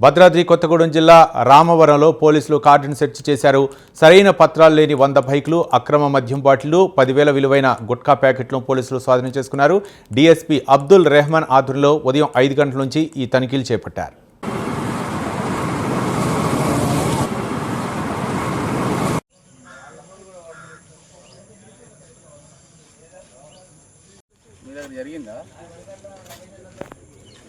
భద్రాద్రి కొత్తగూడెం జిల్లా రామవరంలో పోలీసులు కార్డును సెర్చ్ చేశారు. సరైన పత్రాలు లేని వంద బైకులు అక్రమ మద్యం బాటిళ్ళు పదివేల విలువైన గుట్కా ప్యాకెట్లను పోలీసులు స్వాధీనం చేసుకున్నారు. డీఎస్పీ అబ్దుల్ రెహమాన్ ఆధ్వర్యంలో ఉదయం ఐదు గంటల నుంచి ఈ తనిఖీలు చేపట్టారు. జరిగిందా?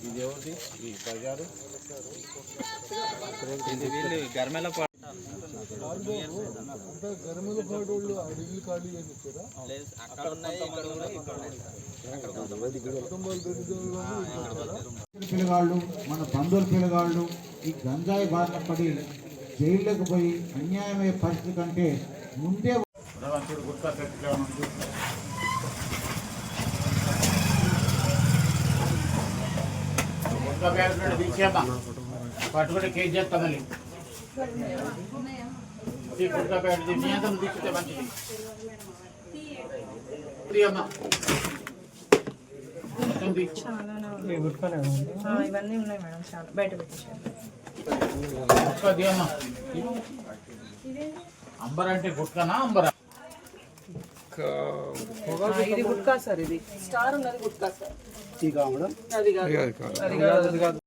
లేచారా ఏమ్మా తాళాలి సార్ మొత్తం వెహికల్ వెహికల్ తాళా ఓకే ఇది ఎవరిది? ఈ బజారు? పిల్లగాళ్ళు మన బంధువుల పిల్లగాళ్ళు ఈ గంజాయి బారిన పడి జైళ్ళకు పోయి అన్యాయమయ్యే పరిస్థితి కంటే ముందే రవంతుడు తీసేమ్మా పట్టుకుంటే కేజీ చేస్తా మళ్ళీ నియంత్రణ తీసుకుంటే మంచిది ఇవన్నీ ఉన్నాయి మేడం చాలా బయట పెట్టేసాను గుట్కా తీయమ్మా అంబర్ అంటే గుట్కానా అంబరా ఇది గుట్కా సార్ ఇది. స్టార్ ఉన్నది గుట్కా సార్. అది కాదు. అది కాదు అది కాదు.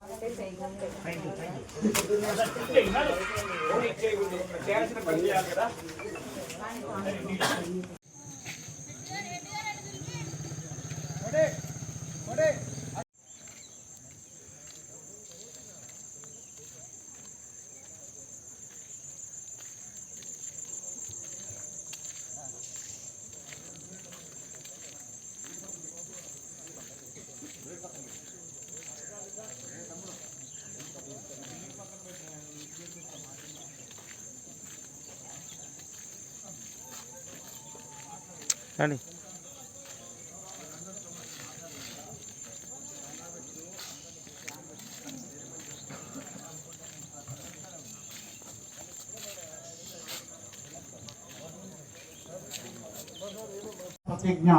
ప్రతిజ్ఞ.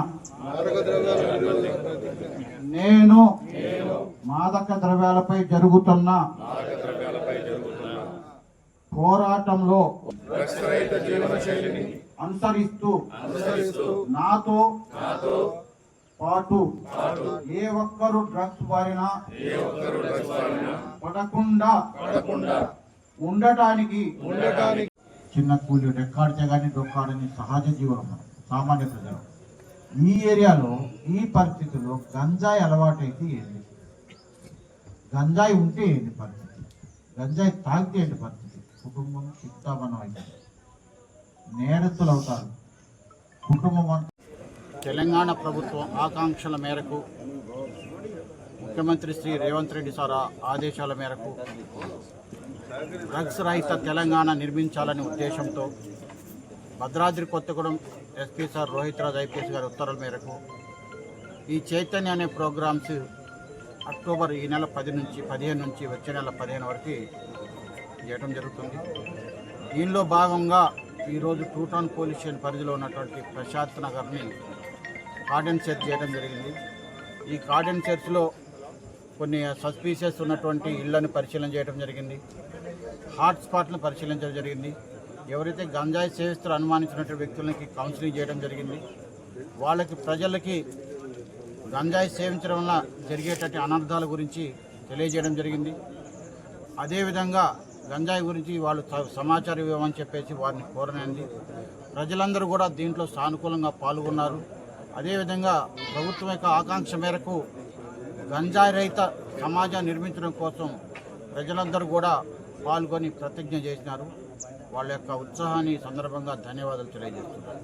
నేను మాదక ద్రవ్యాలపై జరుగుతున్న పోరాటంలో అనుసరిస్తూ నాతో పాటు ఏ ఒక్కరు డ్రగ్స్ బారిన పడకుండా ఉండటానికి చిన్న కూలి రెక్కాడితే డొక్కాడని సహజ జీవనం మనం, సామాన్య ప్రజలు. ఈ ఏరియాలో ఈ పరిస్థితుల్లో గంజాయి అలవాటైతే ఏంటి గంజాయి ఉంటే ఏంటి పరిస్థితి? గంజాయి తాగితే ఏంటి పరిస్థితి? కుటుంబం చిత్తాబనం అవుతుంది నేరస్తులు అవుతారు కుటుంబం తెలంగాణ ప్రభుత్వం ఆకాంక్షల మేరకు ముఖ్యమంత్రి శ్రీ రేవంత్ రెడ్డి సార్ ఆదేశాల మేరకు డ్రగ్స్ రహిత తెలంగాణ నిర్మించాలనే ఉద్దేశంతో Bhadradri Kothagudem SP sir Rohit Raj IPS గారి ఉత్తర్వుల మేరకు ఈ చైతన్య అనే ప్రోగ్రామ్స్ అక్టోబర్ ఈ నెల పది నుంచి పదిహేను నుంచి వచ్చే నెల పదిహేను వరకు చేయడం జరుగుతుంది. దీనిలో భాగంగా ఈరోజు టూటాన్ పోలీస్ స్టేషన్ పరిధిలో ఉన్నటువంటి ప్రశాంత్ నగర్ని కార్డెన్ సెర్చ్ చేయడం జరిగింది. ఈ కార్డెన్ సెర్చ్లో కొన్ని సస్పీషియస్ ఉన్నటువంటి ఇళ్ళను పరిశీలన చేయడం జరిగింది. హాట్స్పాట్లను పరిశీలించడం జరిగింది. ఎవరైతే గంజాయి సేవిస్తారు అనుమానించినటువంటి వ్యక్తులకి కౌన్సిలింగ్ చేయడం జరిగింది. వాళ్ళకి ప్రజలకి గంజాయి సేవించడం వల్ల జరిగేటటువంటి అనర్థాల గురించి తెలియజేయడం జరిగింది. అదేవిధంగా గంజాయి గురించి వాళ్ళు స- సమాచారం ఇవ్వమని చెప్పేసి వారిని కోరనంది ప్రజలందరూ కూడా దీంట్లో సానుకూలంగా పాల్గొన్నారు. అదేవిధంగా ప్రభుత్వం యొక్క ఆకాంక్ష మేరకు గంజాయి రహిత సమాజం నిర్మించడం కోసం ప్రజలందరూ కూడా పాల్గొని ప్రతిజ్ఞ చేసినారు. వాళ్ళ యొక్క ఉత్సాహాన్ని సందర్భంగా ధన్యవాదాలు తెలియజేస్తున్నారు